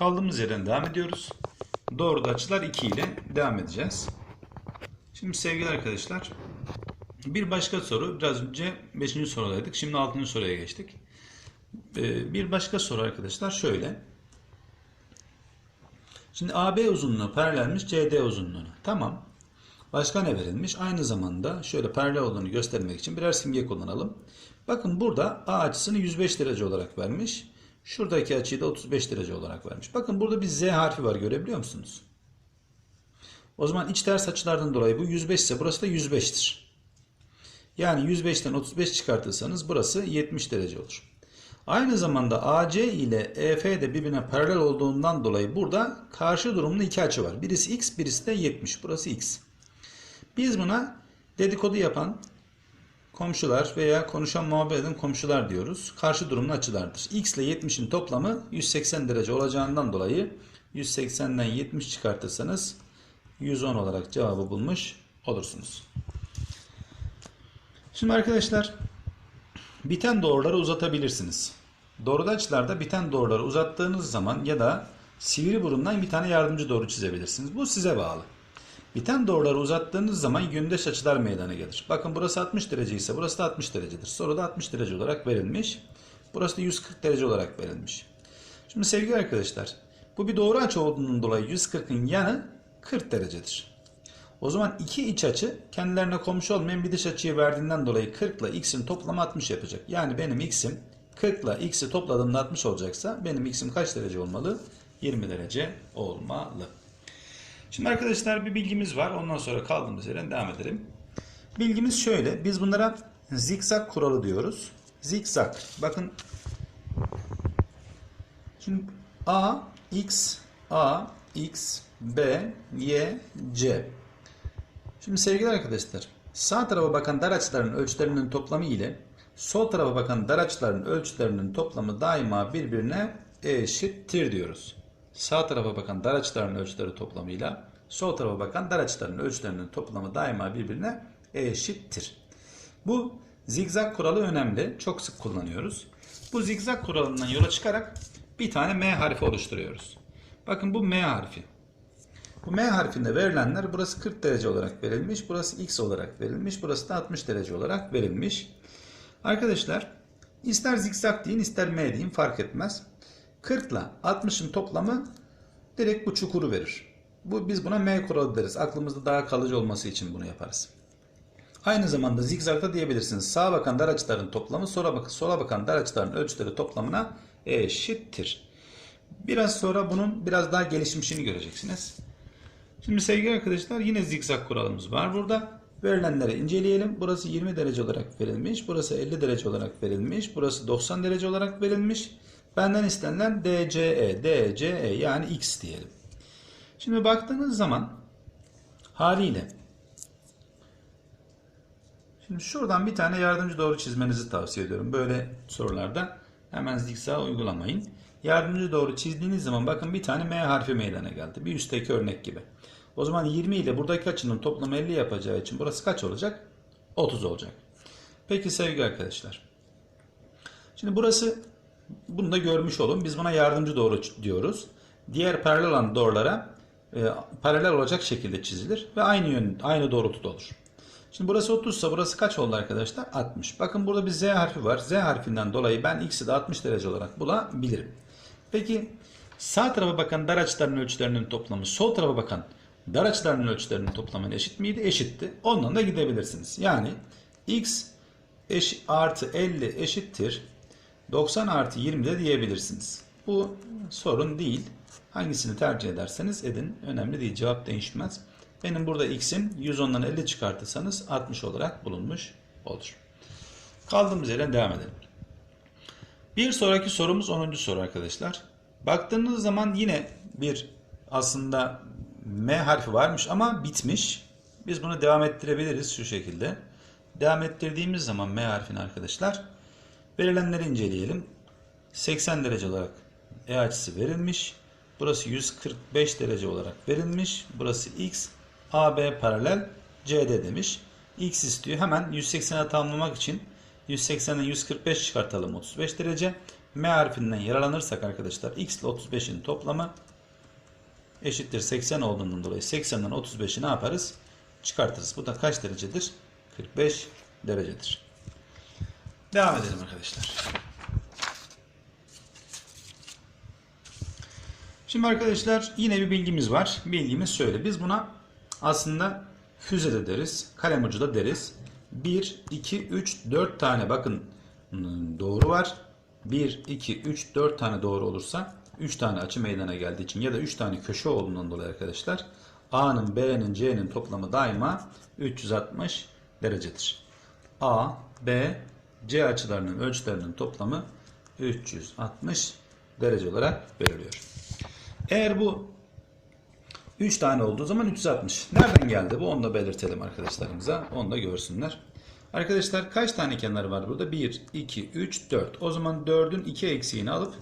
Kaldığımız yerden devam ediyoruz. Doğru açılar 2 ile devam edeceğiz. Şimdi sevgili arkadaşlar bir başka soru. Biraz önce 5. sorudaydık. Şimdi 6. soruya geçtik. Ee, Bir başka soru arkadaşlar şöyle. Şimdi AB uzunluğu paralelmiş CD uzunluğuna. Tamam. Başka ne verilmiş? Aynı zamanda şöyle paralel olduğunu göstermek için birer simge kullanalım. Bakın burada A açısını 105 derece olarak vermiş. Şuradaki açıyı da 35 derece olarak vermiş. Bakın burada bir Z harfi var görebiliyor musunuz? O zaman iç ters açılardan dolayı bu 105 ise burası da 105'tir. Yani 105'ten 35 çıkartırsanız burası 70 derece olur. Aynı zamanda AC ile EF de birbirine paralel olduğundan dolayı burada karşı durumlu iki açı var. Birisi x, birisi de 70. Burası x. Biz buna dedikodu yapan komşular veya konuşan muhabbet eden komşular diyoruz. Karşı durumlu açılardır. X ile 70'in toplamı 180 derece olacağından dolayı 180'den 70 çıkartırsanız 110 olarak cevabı bulmuş olursunuz. Şimdi arkadaşlar biten doğruları uzatabilirsiniz. Doğruda açılarda biten doğruları uzattığınız zaman ya da sivri burundan bir tane yardımcı doğru çizebilirsiniz. Bu size bağlı. Biten doğruları uzattığınız zaman yöndeş açılar meydana gelir. Bakın burası 60 derece ise burası da 60 derecedir. Soruda 60 derece olarak verilmiş. Burası da 140 derece olarak verilmiş. Şimdi sevgili arkadaşlar bu bir doğru açı olduğundan dolayı 140'ın yanı 40 derecedir. O zaman iki iç açı kendilerine komşu olmayan bir dış açıyı verdiğinden dolayı 40 ile x'in toplamı 60 yapacak. Yani benim x'im 40 ile x'i topladığımda 60 olacaksa benim x'im kaç derece olmalı? 20 derece olmalı. Şimdi arkadaşlar bir bilgimiz var. Ondan sonra kaldığımız yerden devam edelim. Bilgimiz şöyle. Biz bunlara zikzak kuralı diyoruz. Zikzak. Bakın Şimdi A, X, A, X, B, Y, C. Şimdi sevgili arkadaşlar, sağ tarafa bakan dar açıların ölçülerinin toplamı ile sol tarafa bakan dar açıların ölçülerinin toplamı daima birbirine eşittir diyoruz. Sağ tarafa bakan dar açıların ölçüleri toplamıyla sol tarafa bakan dar açıların ölçülerinin toplamı daima birbirine eşittir. Bu zigzag kuralı önemli. Çok sık kullanıyoruz. Bu zigzag kuralından yola çıkarak bir tane M harfi oluşturuyoruz. Bakın bu M harfi. Bu M harfinde verilenler burası 40 derece olarak verilmiş. Burası X olarak verilmiş. Burası da 60 derece olarak verilmiş. Arkadaşlar ister zikzak deyin ister M deyin fark etmez. 40 ile 60'ın toplamı direkt bu çukuru verir. Bu, biz buna M kuralı deriz. Aklımızda daha kalıcı olması için bunu yaparız. Aynı zamanda zikzakta diyebilirsiniz. Sağa bakan dar açıların toplamı sola, bak sola bakan dar açıların ölçüleri toplamına eşittir. Biraz sonra bunun biraz daha gelişmişini göreceksiniz. Şimdi sevgili arkadaşlar yine zikzak kuralımız var burada. Verilenleri inceleyelim. Burası 20 derece olarak verilmiş. Burası 50 derece olarak verilmiş. Burası 90 derece olarak verilmiş. Benden istenilen DCE, DCE yani X diyelim. Şimdi baktığınız zaman haliyle Şimdi şuradan bir tane yardımcı doğru çizmenizi tavsiye ediyorum. Böyle sorularda hemen zikzak uygulamayın. Yardımcı doğru çizdiğiniz zaman bakın bir tane M harfi meydana geldi. Bir üstteki örnek gibi. O zaman 20 ile buradaki açının toplamı 50 yapacağı için burası kaç olacak? 30 olacak. Peki sevgili arkadaşlar. Şimdi burası bunu da görmüş olun. Biz buna yardımcı doğru diyoruz. Diğer paralel olan doğrulara e, paralel olacak şekilde çizilir ve aynı yön aynı doğrultuda olur. Şimdi burası 30 ise burası kaç oldu arkadaşlar? 60. Bakın burada bir Z harfi var. Z harfinden dolayı ben x'i de 60 derece olarak bulabilirim. Peki sağ tarafa bakan dar açıların ölçülerinin toplamı sol tarafa bakan dar açıların ölçülerinin toplamına eşit miydi? Eşitti. Ondan da gidebilirsiniz. Yani x eş, artı 50 eşittir 90 artı 20 de diyebilirsiniz. Bu sorun değil. Hangisini tercih ederseniz edin. Önemli değil. Cevap değişmez. Benim burada x'im 110'dan 50 çıkartırsanız 60 olarak bulunmuş olur. Kaldığımız yerden devam edelim. Bir sonraki sorumuz 10. soru arkadaşlar. Baktığınız zaman yine bir aslında M harfi varmış ama bitmiş. Biz bunu devam ettirebiliriz şu şekilde. Devam ettirdiğimiz zaman M harfini arkadaşlar verilenleri inceleyelim. 80 derece olarak E açısı verilmiş. Burası 145 derece olarak verilmiş. Burası X. AB paralel CD demiş. X istiyor. Hemen 180'e tamamlamak için 180'den 145 çıkartalım 35 derece. M harfinden yararlanırsak arkadaşlar x ile 35'in toplamı eşittir 80 olduğundan dolayı 80'den 35'i ne yaparız? Çıkartırız. Bu da kaç derecedir? 45 derecedir. Devam edelim arkadaşlar. Şimdi arkadaşlar yine bir bilgimiz var. Bilgimiz şöyle. Biz buna aslında füze de deriz. Kalem ucu da deriz. 1, 2, 3, 4 tane bakın hmm, doğru var. 1, 2, 3, 4 tane doğru olursa 3 tane açı meydana geldiği için ya da 3 tane köşe olduğundan dolayı arkadaşlar A'nın, B'nin, C'nin toplamı daima 360 derecedir. A, B, C açılarının ölçülerinin toplamı 360 derece olarak veriliyor. Eğer bu 3 tane olduğu zaman 360. Nereden geldi bu? Onu da belirtelim arkadaşlarımıza. Onu da görsünler. Arkadaşlar kaç tane kenar var burada? 1, 2, 3, 4. O zaman 4'ün 2 eksiğini alıp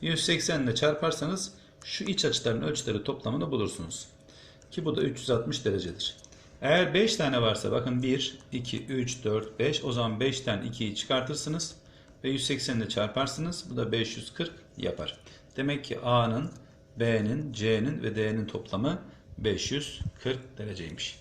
180 ile çarparsanız şu iç açıların ölçüleri toplamını bulursunuz. Ki bu da 360 derecedir. Eğer 5 tane varsa bakın 1, 2, 3, 4, 5 o zaman 5'ten 2'yi çıkartırsınız ve 180 ile çarparsınız. Bu da 540 yapar. Demek ki A'nın, B'nin, C'nin ve D'nin toplamı 540 dereceymiş.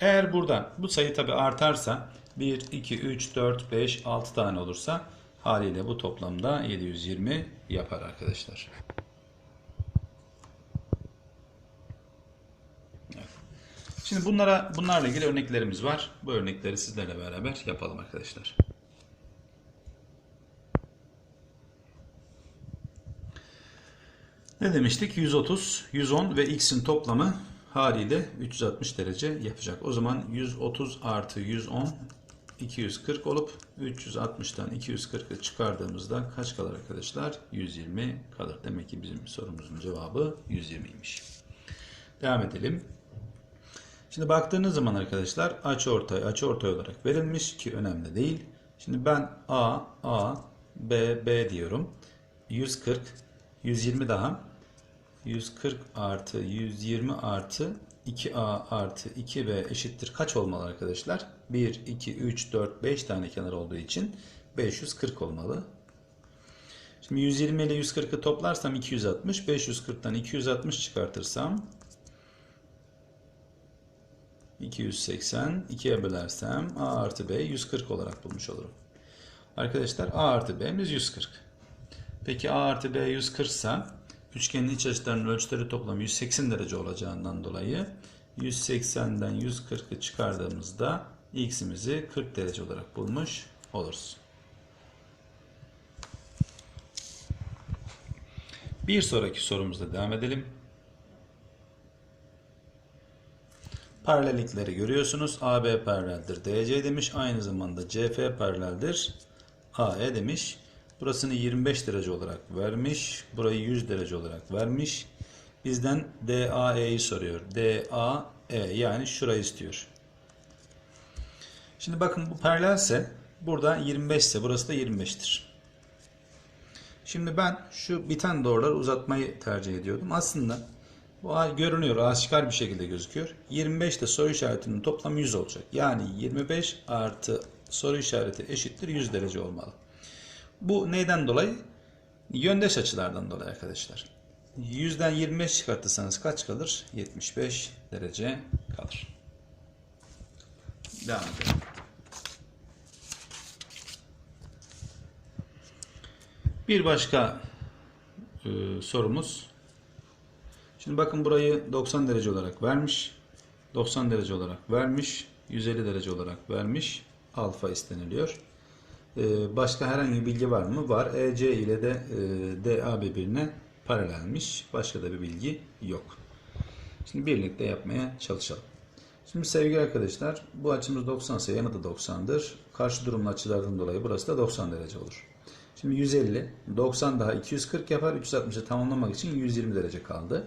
Eğer burada bu sayı tabi artarsa 1, 2, 3, 4, 5, 6 tane olursa haliyle bu toplamda 720 yapar arkadaşlar. Evet. Şimdi bunlara bunlarla ilgili örneklerimiz var. Bu örnekleri sizlerle beraber yapalım arkadaşlar. Ne demiştik? 130, 110 ve x'in toplamı haliyle 360 derece yapacak. O zaman 130 artı 110 240 olup 360'tan 240'ı çıkardığımızda kaç kalır arkadaşlar? 120 kalır. Demek ki bizim sorumuzun cevabı 120'ymiş. Devam edelim. Şimdi baktığınız zaman arkadaşlar açı ortay açı ortay olarak verilmiş ki önemli değil. Şimdi ben A, A, B, B diyorum. 140, 120 daha. 140 artı 120 artı 2A artı 2B eşittir kaç olmalı arkadaşlar? 1, 2, 3, 4, 5 tane kenar olduğu için 540 olmalı. Şimdi 120 ile 140'ı toplarsam 260. 540'tan 260 çıkartırsam 280. 2'ye bölersem A artı B 140 olarak bulmuş olurum. Arkadaşlar A artı B'miz 140. Peki A artı B 140 ise üçgenin iç açılarının ölçüleri toplamı 180 derece olacağından dolayı 180'den 140'ı çıkardığımızda x'imizi 40 derece olarak bulmuş oluruz. Bir sonraki sorumuzda devam edelim. Paralellikleri görüyorsunuz. AB paraleldir DC demiş. Aynı zamanda CF paraleldir AE demiş. Burasını 25 derece olarak vermiş. Burayı 100 derece olarak vermiş. Bizden DAE'yi soruyor. DAE yani şurayı istiyor. Şimdi bakın bu paralelse burada 25 ise burası da 25'tir. Şimdi ben şu biten doğruları uzatmayı tercih ediyordum. Aslında bu görünüyor, aşikar bir şekilde gözüküyor. 25 de soru işaretinin toplamı 100 olacak. Yani 25 artı soru işareti eşittir 100 derece olmalı. Bu neyden dolayı? Yöndeş açılardan dolayı arkadaşlar. 100'den 25 çıkartırsanız kaç kalır? 75 derece kalır. Devam edelim. Bir başka e, sorumuz. Şimdi bakın burayı 90 derece olarak vermiş. 90 derece olarak vermiş. 150 derece olarak vermiş. Alfa isteniliyor. Ee, başka herhangi bir bilgi var mı? Var. EC ile de e, DA birbirine paralelmiş. Başka da bir bilgi yok. Şimdi birlikte yapmaya çalışalım. Şimdi sevgili arkadaşlar bu açımız 90 ise yanı da 90'dır. Karşı durumlu açılardan dolayı burası da 90 derece olur. Şimdi 150, 90 daha 240 yapar. 360'ı tamamlamak için 120 derece kaldı.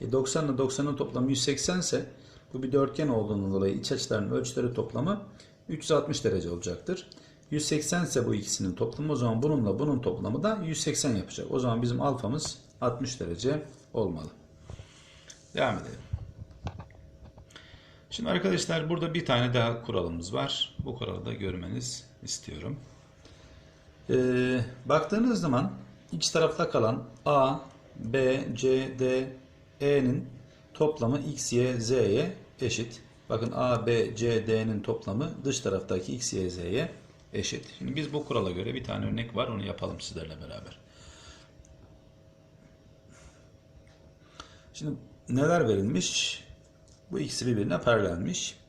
E 90 ile 90'ın toplamı 180 ise bu bir dörtgen olduğundan dolayı iç açıların ölçüleri toplamı 360 derece olacaktır. 180 ise bu ikisinin toplamı o zaman bununla bunun toplamı da 180 yapacak. O zaman bizim alfamız 60 derece olmalı. Devam edelim. Şimdi arkadaşlar burada bir tane daha kuralımız var. Bu kuralı da görmeniz istiyorum. Ee, baktığınız zaman iç tarafta kalan A, B, C, D, E'nin toplamı X, Y, Z'ye eşit. Bakın A, B, C, D'nin toplamı dış taraftaki X, Y, Z'ye eşit. Şimdi biz bu kurala göre bir tane örnek var onu yapalım sizlerle beraber. Şimdi neler verilmiş? Bu ikisi birbirine paralelmiş.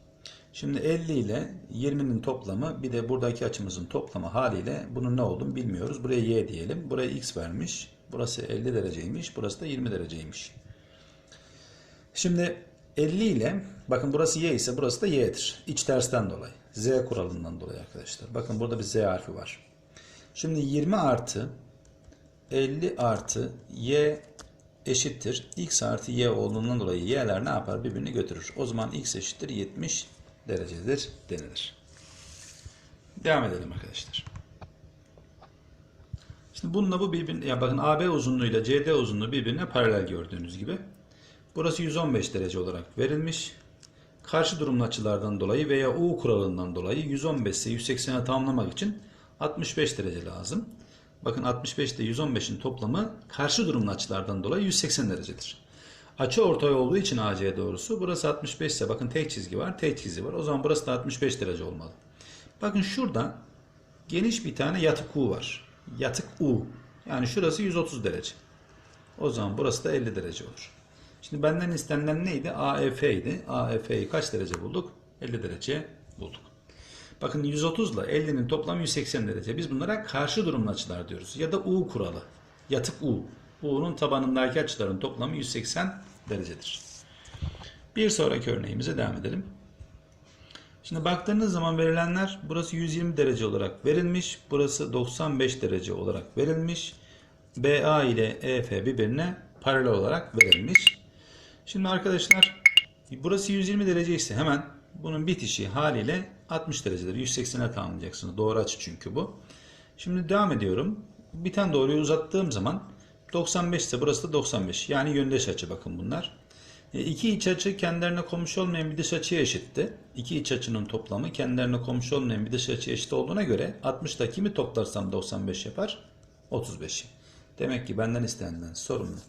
Şimdi 50 ile 20'nin toplamı bir de buradaki açımızın toplamı haliyle bunun ne olduğunu bilmiyoruz. Buraya y diyelim. Buraya x vermiş. Burası 50 dereceymiş. Burası da 20 dereceymiş. Şimdi 50 ile bakın burası y ise burası da y'dir. İç tersten dolayı. Z kuralından dolayı arkadaşlar. Bakın burada bir z harfi var. Şimdi 20 artı 50 artı y eşittir. x artı y olduğundan dolayı y'ler ne yapar? Birbirini götürür. O zaman x eşittir 70 derecedir denilir. Devam edelim arkadaşlar. Şimdi bununla bu birbirine, ya bakın AB uzunluğuyla CD uzunluğu birbirine paralel gördüğünüz gibi. Burası 115 derece olarak verilmiş. Karşı durumlu açılardan dolayı veya U kuralından dolayı 115 ise 180'e tamamlamak için 65 derece lazım. Bakın 65 ile 115'in toplamı karşı durumlu açılardan dolayı 180 derecedir. Açı ortay olduğu için AC doğrusu burası 65 ise bakın tek çizgi var, tek çizgi var. O zaman burası da 65 derece olmalı. Bakın şurada geniş bir tane yatık U var. Yatık U. Yani şurası 130 derece. O zaman burası da 50 derece olur. Şimdi benden istenilen neydi? AEF idi. AEF'yi kaç derece bulduk? 50 derece bulduk. Bakın 130 ile 50'nin toplamı 180 derece. Biz bunlara karşı durumlu açılar diyoruz. Ya da U kuralı. Yatık U. U'nun tabanındaki açıların toplamı 180 derecedir. Bir sonraki örneğimize devam edelim. Şimdi baktığınız zaman verilenler burası 120 derece olarak verilmiş. Burası 95 derece olarak verilmiş. BA ile EF birbirine paralel olarak verilmiş. Şimdi arkadaşlar burası 120 derece ise hemen bunun bitişi haliyle 60 derecedir. 180'e tamamlayacaksınız. Doğru açı çünkü bu. Şimdi devam ediyorum. Bir tane doğruyu uzattığım zaman 95 ise burası da 95. Yani yöndeş açı bakın bunlar. E, iki iç açı kendilerine komşu olmayan bir dış açıya eşitti. İki iç açının toplamı kendilerine komşu olmayan bir dış açıya eşit olduğuna göre 60'da kimi toplarsam 95 yapar? 35'i. Demek ki benden istenilen sorunun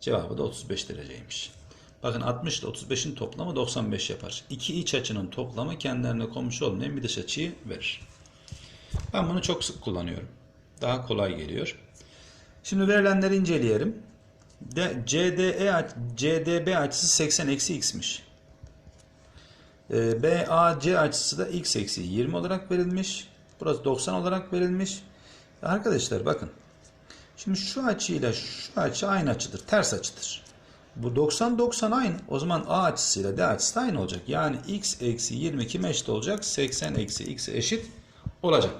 cevabı da 35 dereceymiş. Bakın 60 ile 35'in toplamı 95 yapar. İki iç açının toplamı kendilerine komşu olmayan bir dış açıyı verir. Ben bunu çok sık kullanıyorum. Daha kolay geliyor. Şimdi verilenleri inceleyelim. De, CDE, CDB açısı 80 eksi x'miş. Ee, BAC açısı da x eksi 20 olarak verilmiş. Burası 90 olarak verilmiş. Arkadaşlar bakın. Şimdi şu açıyla şu açı aynı açıdır. Ters açıdır. Bu 90 90 aynı. O zaman A açısıyla D açısı da aynı olacak. Yani x eksi 20 kime eşit olacak? 80 eksi x'e eşit olacak.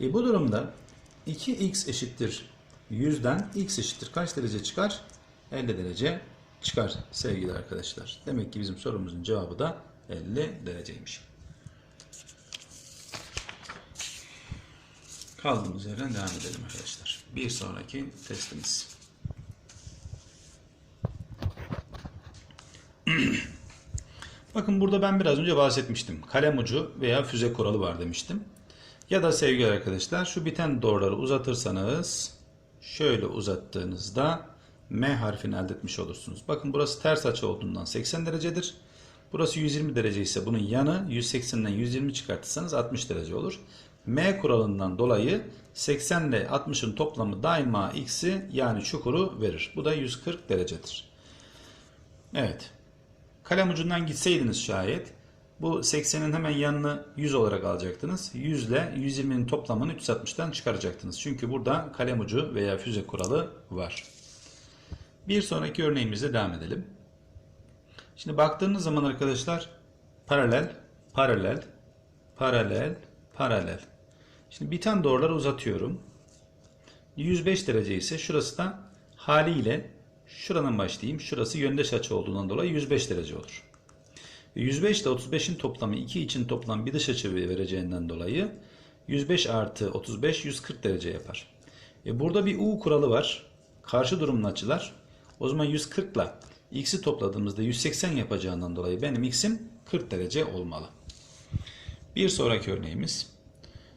E bu durumda 2x eşittir 100'den x eşittir kaç derece çıkar? 50 derece çıkar sevgili arkadaşlar. Demek ki bizim sorumuzun cevabı da 50 dereceymiş. Kaldığımız yerden devam edelim arkadaşlar. Bir sonraki testimiz. Bakın burada ben biraz önce bahsetmiştim. Kalem ucu veya füze kuralı var demiştim. Ya da sevgili arkadaşlar şu biten doğruları uzatırsanız şöyle uzattığınızda M harfini elde etmiş olursunuz. Bakın burası ters açı olduğundan 80 derecedir. Burası 120 derece ise bunun yanı 180'den 120 çıkartırsanız 60 derece olur. M kuralından dolayı 80 ile 60'ın toplamı daima x'i yani çukuru verir. Bu da 140 derecedir. Evet. Kalem ucundan gitseydiniz şayet bu 80'in hemen yanını 100 olarak alacaktınız. 100 ile 120'nin toplamını 360'tan çıkaracaktınız. Çünkü burada kalem ucu veya füze kuralı var. Bir sonraki örneğimize devam edelim. Şimdi baktığınız zaman arkadaşlar paralel, paralel, paralel, paralel. Şimdi biten doğruları uzatıyorum. 105 derece ise şurası da haliyle şuradan başlayayım. Şurası yöndeş açı olduğundan dolayı 105 derece olur. 105 ile 35'in toplamı 2 için toplam bir dış açı vereceğinden dolayı 105 artı 35 140 derece yapar. E burada bir U kuralı var. Karşı durumlu açılar. O zaman 140 ile x'i topladığımızda 180 yapacağından dolayı benim x'im 40 derece olmalı. Bir sonraki örneğimiz.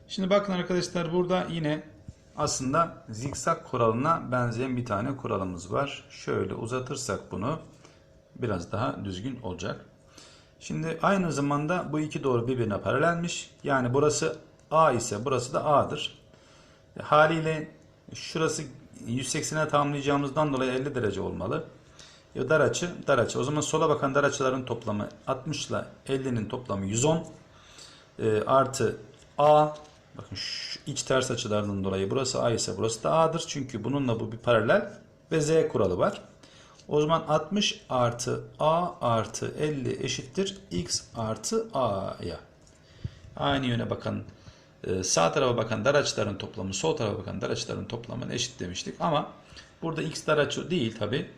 Şimdi bakın arkadaşlar burada yine aslında zikzak kuralına benzeyen bir tane kuralımız var. Şöyle uzatırsak bunu biraz daha düzgün olacak. Şimdi aynı zamanda bu iki doğru birbirine paralelmiş. Yani burası A ise burası da A'dır. E, Haliyle şurası 180'e tamamlayacağımızdan dolayı 50 derece olmalı. E, dar açı, dar açı. O zaman sola bakan dar açıların toplamı 60 ile 50'nin toplamı 110. E, artı A. Bakın şu iç ters açılardan dolayı burası A ise burası da A'dır. Çünkü bununla bu bir paralel ve Z kuralı var. O zaman 60 artı A artı 50 eşittir X artı A'ya. Aynı yöne bakan e, sağ tarafa bakan dar açıların toplamı sol tarafa bakan dar açıların toplamına eşit demiştik. Ama burada X dar açı değil tabi.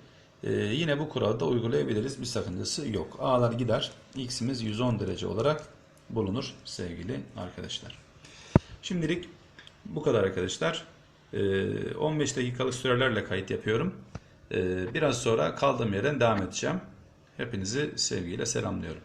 yine bu kuralı da uygulayabiliriz. Bir sakıncası yok. A'lar gider. X'imiz 110 derece olarak bulunur sevgili arkadaşlar. Şimdilik bu kadar arkadaşlar. Ee, 15 dakikalık sürelerle kayıt yapıyorum. Ee, biraz sonra kaldığım yerden devam edeceğim. Hepinizi sevgiyle selamlıyorum.